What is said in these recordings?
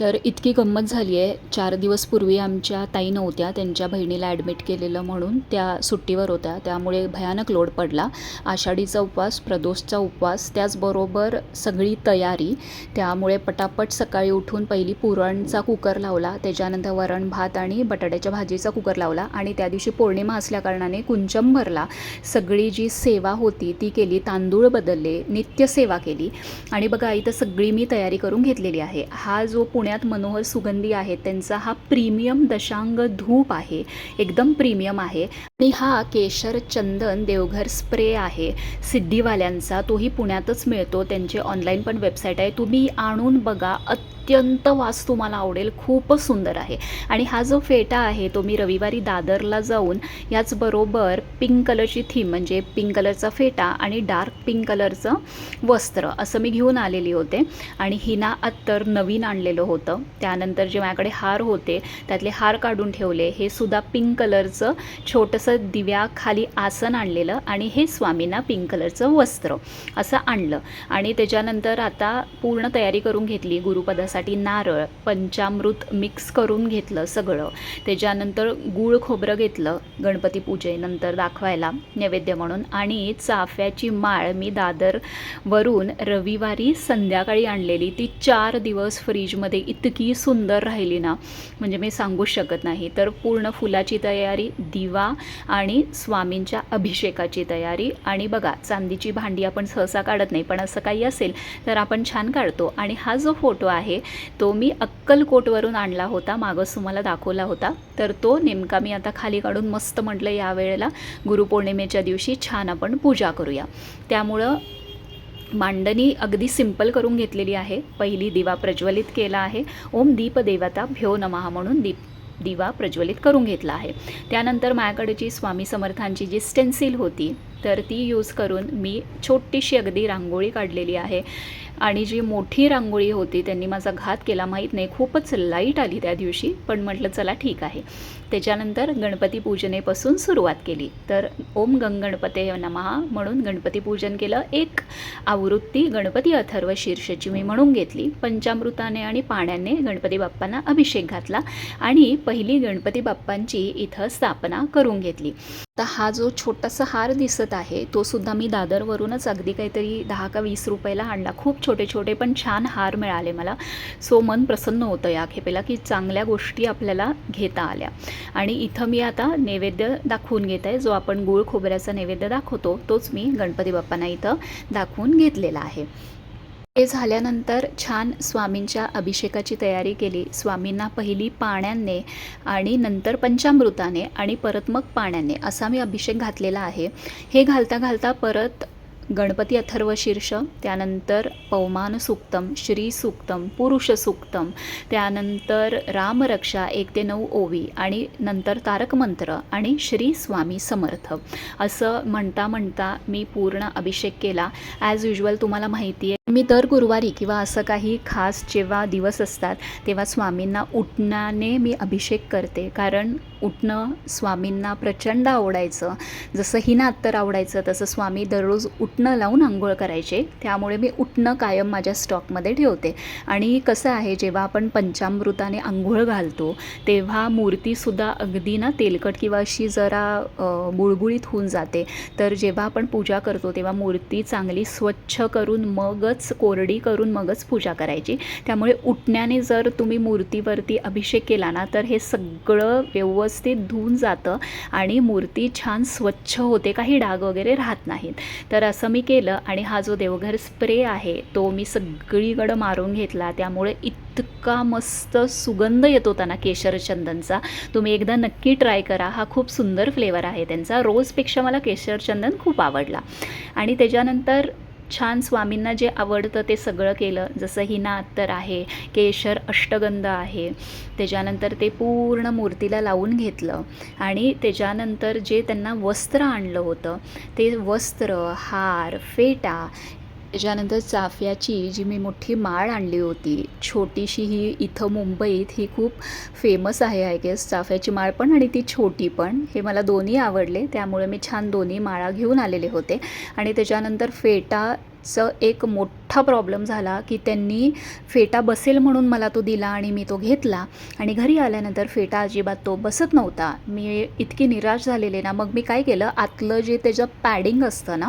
तर इतकी गंमत झाली आहे. चार दिवस पूर्वी आमच्या ताई नव्हत्या त्यांच्या बहिणीला ॲडमिट केलेलं म्हणून त्या सुट्टीवर होत्या. त्यामुळे भयानक लोड पडला. आषाढीचा उपवास प्रदोषचा उपवास त्याचबरोबर सगळी तयारी. त्यामुळे पटापट सकाळी उठून पहिली पुरणचा कुकर लावला. त्याच्यानंतर वरण भात आणि बटाट्याच्या भाजीचा कुकर लावला. आणि त्या दिवशी पौर्णिमा असल्याकारणाने कुंचम भरला. सगळी जी सेवा होती ती केली. तांदूळ बदलले नित्यसेवा केली. आणि बघा इथं सगळी मी तयारी करून घेतलेली आहे. हा जो पुणे पुण्यात मनोहर सुगंधी आहेत त्यांचा हा प्रीमियम दशांग धूप आहे. एकदम प्रीमियम आहे. आणि हा केशर चंदन देवघर स्प्रे आहे. सिद्धीवाल्यांचा तोही पुण्यातच मिळतो. त्यांचे ऑनलाईन पण वेबसाईट आहे. तुम्ही आणून बघा. अत्यंत वास तुम्हाला आवडेल खूपच सुंदर आहे. आणि हा जो फेटा आहे तो मी रविवारी दादरला जाऊन याचबरोबर पिंक कलरची थीम म्हणजे पिंक कलरचा फेटा आणि डार्क पिंक कलरचं वस्त्र असं मी घेऊन आलेली होते. आणि हिना अत्तर नवीन आणलेलं होतं. त्यानंतर जे माझ्याकडे हार होते त्यातले हार काढून ठेवले. हे सुद्धा पिंक कलरचं छोटंसं दिव्याखाली आसन आणलेलं आणि हे स्वामींना पिंक कलरचं वस्त्र असं आणलं. आणि त्याच्यानंतर आता पूर्ण तयारी करून घेतली गुरुपदासाठी नारळ पंचामृत मिक्स करून घेतलं सगळं. त्याच्यानंतर गूळ खोबरं घेतलं गणपती पूजेनंतर दाखवायला नैवेद्य म्हणून. आणि चाफ्याची माळ मी दादरवरून रविवारी संध्याकाळी आणलेली. ती चार दिवस फ्रीजमध्ये इतकी सुंदर राहिली ना म्हणजे मी सांगूच शकत नाही. तर पूर्ण फुलाची तयारी दिवा आणि स्वामींच्या अभिषेकाची तयारी. आणि बघा चांदीची भांडी आपण सहसा काढत नाही पण असं काही असेल तर आपण छान काढतो. आणि हा जो फोटो आहे तो मी अक्कलकोटवरून आणला होता मागच तुम्हाला दाखवला होता. तर तो नेमका मी आता खाली काढून मस्त म्हटलं या वेळेला गुरुपौर्णिमेच्या दिवशी छान आपण पूजा करूया. त्यामुळं मांडणी अगदी सिंपल करून घेतलेली आहे. पहिली दिवा प्रज्वलित केला आहे. ओम दीप देवता भ्यो नमः म्हणून दीप दिवा प्रज्वलित करून घेतला आहे. त्यानंतर माझ्याकडे जी स्वामी समर्थांची जी स्टेन्सिल होती तर ती यूज करून मी छोटीशी अगदी रांगोळी काढलेली आहे. आणि जी मोठी रांगोळी होती त्यांनी माझा घात केला. माहीत नाही खूपच लाइट आली त्या दिवशी पण म्हटलं चला ठीक आहे. त्याच्यानंतर गणपती पूजनेपासून सुरुवात केली. तर ओम गंगणपते नमहा म्हणून गणपती पूजन केलं. एक आवृत्ती गणपती अथर्व शीर्षची मी म्हणून घेतली. पंचामृताने आणि पाण्याने गणपती बाप्पांना अभिषेक घातला आणि पहिली गणपती बाप्पांची इथं स्थापना करून घेतली. तर हा जो छोटासा हार दिसत आहे तो सुद्धा मी दादरवरूनच अगदी काहीतरी दहा का वीस रुपयाला आणला. खूप छोटे छोटे पण छान हार मिळाले मला. सो मन प्रसन्न होतं या खेपेला की चांगल्या गोष्टी आपल्याला घेता आल्या. आणि इथं मी आता नैवेद्य दाखवून घेत आहे. जो आपण गूळ खोबऱ्याचा नैवेद्य दाखवतो तोच मी गणपती बाप्पांना इथं दाखवून घेतलेला आहे. हे झाल्यानंतर छान स्वामींच्या अभिषेकाची तयारी केली. स्वामींना पहिली पाण्याने आणि नंतर पंचामृताने आणि परत मग पाण्याने असा मी अभिषेक घातलेला आहे. हे घालता घालता परत गणपती अथर्व शीर्ष त्यानंतर पौमान सुक्तम श्री सुक्तम पुरुष सुक्तम त्यानंतर रामरक्षा एक ते नऊ ओवी आणि नंतर तारक मंत्र आणि श्री स्वामी समर्थ. असं म्हणता म्हणता मी पूर्ण अभिषेक केला. ॲज युजल तुम्हाला माहिती आहे मी दर गुरुवारी किंवा असं काही खास जेव्हा दिवस असतात तेव्हा स्वामींना उठण्याने मी अभिषेक करते. कारण उठणं स्वामींना प्रचंड आवडायचं. जसं हिना अत्तर आवडायचं तसं स्वामी दररोज उठणं लावून आंघोळ करायचे. त्यामुळे मी उठणं कायम माझ्या स्टॉकमध्ये ठेवते. आणि कसं आहे जेव्हा आपण पंचामृताने आंघोळ घालतो तेव्हा मूर्तीसुद्धा अगदी ना तेलकट किंवा अशी जरा बुळबुळीत होऊन जाते. तर जेव्हा आपण पूजा करतो तेव्हा मूर्ती चांगली स्वच्छ करून मगच कोरडी करून मगच पूजा करायची. त्यामुळे उठण्याने जर तुम्ही मूर्तीवरती अभिषेक केला ना तर हे सगळं व्यवस्थित धुवून जातं आणि मूर्ती छान स्वच्छ होते काही डाग वगैरे राहत नाहीत. तर असं मी केलं आणि हा जो देवघर स्प्रे आहे तो मी सगळीकडं मारून घेतला. त्यामुळे इतका मस्त सुगंध येतो त्यांना केशरचंदनचा. तुम्ही एकदा नक्की ट्राय करा. हा खूप सुंदर फ्लेवर आहे त्यांचा. रोजपेक्षा मला केशरचंदन खूप आवडला. आणि त्याच्यानंतर छान स्वामींना जे आवडतं ते सगळं केलं. जसं हिना अत्तर आहे केशर अष्टगंध आहे त्याच्यानंतर ते पूर्ण मूर्तीला लावून घेतलं. आणि त्याच्यानंतर जे त्यांना वस्त्र आणलं होतं ते वस्त्र हार फेटा त्याच्यानंतर चाफ्याची जी मी मोठी माळ आणली होती छोटीशी ही इथं मुंबईत ही खूप फेमस आहे आय गेस चाफ्याची माळ पण आणि ती छोटी पण. हे मला दोन्ही आवडले त्यामुळे मी छान दोन्ही माळा घेऊन आलेले होते. आणि त्याच्यानंतर फेटा चं एक मोठा प्रॉब्लेम झाला की त्यांनी फेटा बसेल म्हणून मला तो दिला आणि मी तो घेतला. आणि घरी आल्यानंतर फेटा अजिबात तो बसत नव्हता. मी इतकी निराश झालेले ना मग मी काय केलं? आतलं जे त्याचं पॅडिंग असतं ना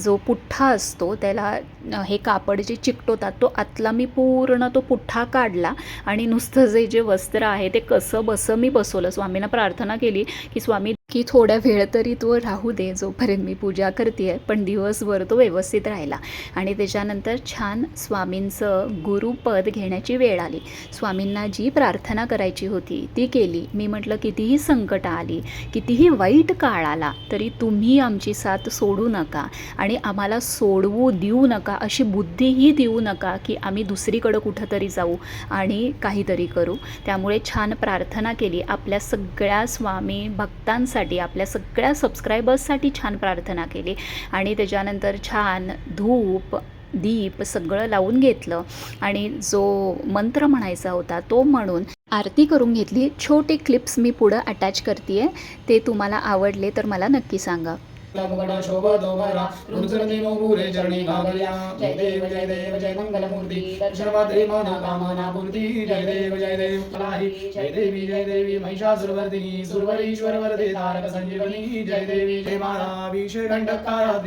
जो पुठ्ठा असतो त्याला हे कापड जे चिकटवतात तो आतला मी पूर्ण तो पुठ्ठा काढला आणि नुसतं जे जे वस्त्र आहे ते कसं बसं मी बसवलं. स्वामींना प्रार्थना केली की स्वामी की थोड्या वेळ तरी तो राहू दे जोपर्यंत मी पूजा करते आहे पण दिवसभर तो व्यवस्थित राहिला. आणि त्याच्यानंतर छान स्वामींचं गुरुपद घेण्याची वेळ आली. स्वामींना जी प्रार्थना करायची होती ती केली. मी म्हटलं कितीही संकट आली कितीही वाईट काळ आला तरी तुम्ही आमची साथ सोडू नका. आणि आम्हाला सोडवू देऊ नका अशी बुद्धीही देऊ नका की आम्ही दुसरीकडं कुठंतरी जाऊ आणि काहीतरी करू. त्यामुळे छान प्रार्थना केली. आपल्या सगळ्या स्वामी भक्तांसाठी आपल्या सगळ्या सबस्क्रायबर्ससाठी छान प्रार्थना केली. आणि त्याच्यानंतर छान धूप दीप सगळं लावून घेतलं. आणि जो मंत्र म्हणायचा होता तो म्हणून आरती करून घेतली. छोटे क्लिप्स मी पुढं अटॅच करते ते तुम्हाला आवडले तर मला नक्की सांगा. मुकुट शोभतोमरा रुद्रदिनो भूरे चरणी गागल्या जय देव जय देव जय मंगलमूर्ती। दर्शनमात्रे मन कामना पूर्ती। जय देव जय देव फलाही जय देवी जय देवी महिषासुरवर्धिनी सुरवरीश्वर वरदे तारक संजीवनी। जय देवी जय माला विषय दंडकारा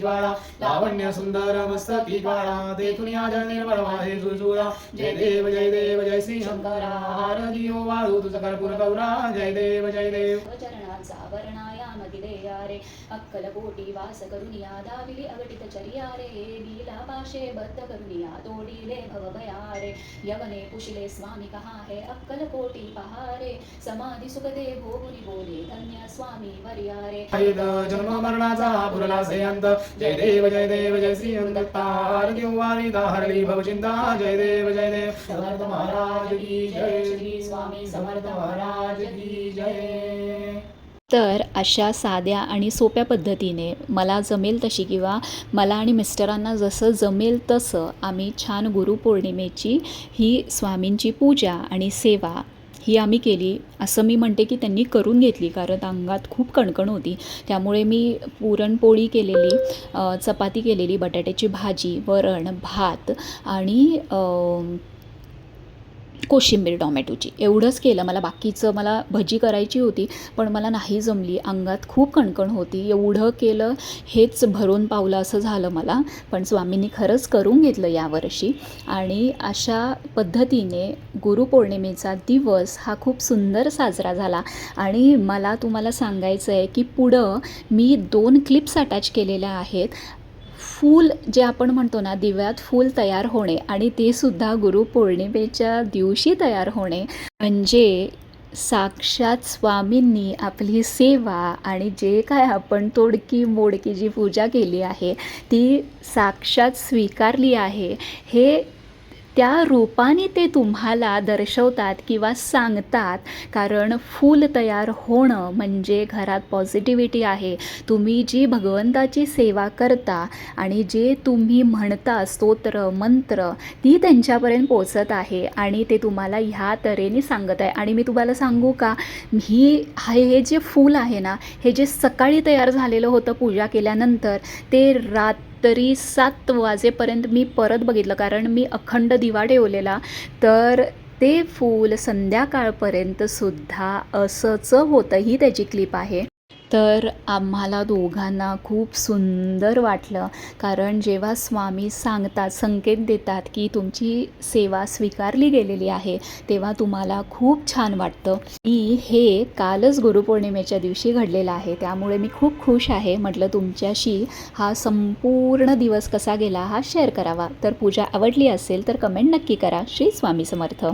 ज्वाला। लावण्य सुंदर मस्तकी ज्वाला ते तुनिया जल निर्मळ वाहे सुरसुरा जय देव जय देव जय श्री शंकरा। आरती ओ वाळू तुझ कर्पूर गौरा जय देव जय देव। चरणाचा वर्णायामदिलेया रे अक्कलकोटी वास करुनिया दाविली अगटित चर्या रे लीला पाशे बद्ध करुनिया तोडिले भवभया रे यवने पुशिले स्वामी कहा है अक्कलकोटी पहारे समाधी सुखदे भोगुनी बोले धन्य स्वामी वर्या रे वेद जन्म मरणाचा पुरला अंत जय देव जय देव जय श्री अंतार वारी हरली भवचिंता जय देव जय देव समर्थ महाराज की जय श्री स्वामी समर्थ महाराज की जय तर अशा साध्या आणि सोप्या पद्धतीने मला जमेल तशी किंवा मला आणि मिस्टरांना जसं जमेल तसं आम्ही छान गुरुपौर्णिमेची ही स्वामींची पूजा आणि सेवा ही आम्ही केली. असं मी म्हणते की त्यांनी करून घेतली कारण अंगात खूप कणकण होती. त्यामुळे मी पुरणपोळी केलेली चपाती केलेली बटाट्याची भाजी वरण भात आणि कोशिंबीर टॉमॅटोची. एवढंच केलं मला बाकीचं मला भजी करायची होती पण मला नाही जमली. अंगात खूप कणकण होती. एवढं केलं हेच भरून पावलं असं झालं मला. पण स्वामींनी खरंच करून घेतलं यावर्षी आणि अशा पद्धतीने गुरुपौर्णिमेचा दिवस हा खूप सुंदर साजरा झाला. आणि मला तुम्हाला सांगायचं आहे की पुढं मी दोन क्लिप्स अटॅच केलेल्या आहेत. फूल जे आपण म्हणतो ना दिव्यात फूल तयार होणे आणि ते सुद्धा गुरुपौर्णिमेच्या दिवशी तयार होणे म्हणजे साक्षात स्वामींनी आपली सेवा आणि जे काय आपण तोडकी मोडकी जी पूजा केली आहे ती साक्षात स्वीकारली आहे हे त्या रूपाने ते तुम्हाला दर्शवतात किंवा सांगतात. कारण फूल तयार होणं म्हणजे घरात पॉझिटिव्हिटी आहे. तुम्ही जी भगवंताची सेवा करता आणि जे तुम्ही म्हणता स्तोत्र मंत्र ती त्यांच्यापर्यंत पोचत आहे आणि ते तुम्हाला ह्या तऱ्हेने सांगत आहे. आणि मी तुम्हाला सांगू का? ही हे हे जे फूल आहे ना हे जे सकाळी तयार झालेलं होतं पूजा केल्यानंतर ते रात तरी सात वाजेपर्यंत मी परत बघितलं कारण मी अखंड दिवा ठेवलेला. तर ते फूल संध्याकाळपर्यंत सुद्धा असंच होतं ही त्याची क्लिप आहे. तर आम्हाला दोघांना खूप सुंदर वाटलं. कारण जेव्हा स्वामी सांगतात संकेत देतात की तुमची सेवा स्वीकारली गेलेली आहे तेव्हा तुम्हाला खूप छान वाटतं. की हे कालच गुरुपौर्णिमेच्या दिवशी घडलेलं आहे. त्यामुळे मी खूप खुश आहे. म्हटलं तुमच्याशी हा संपूर्ण दिवस कसा गेला हा शेअर करावा. तर पूजा आवडली असेल तर कमेंट नक्की करा. श्री स्वामी समर्थ.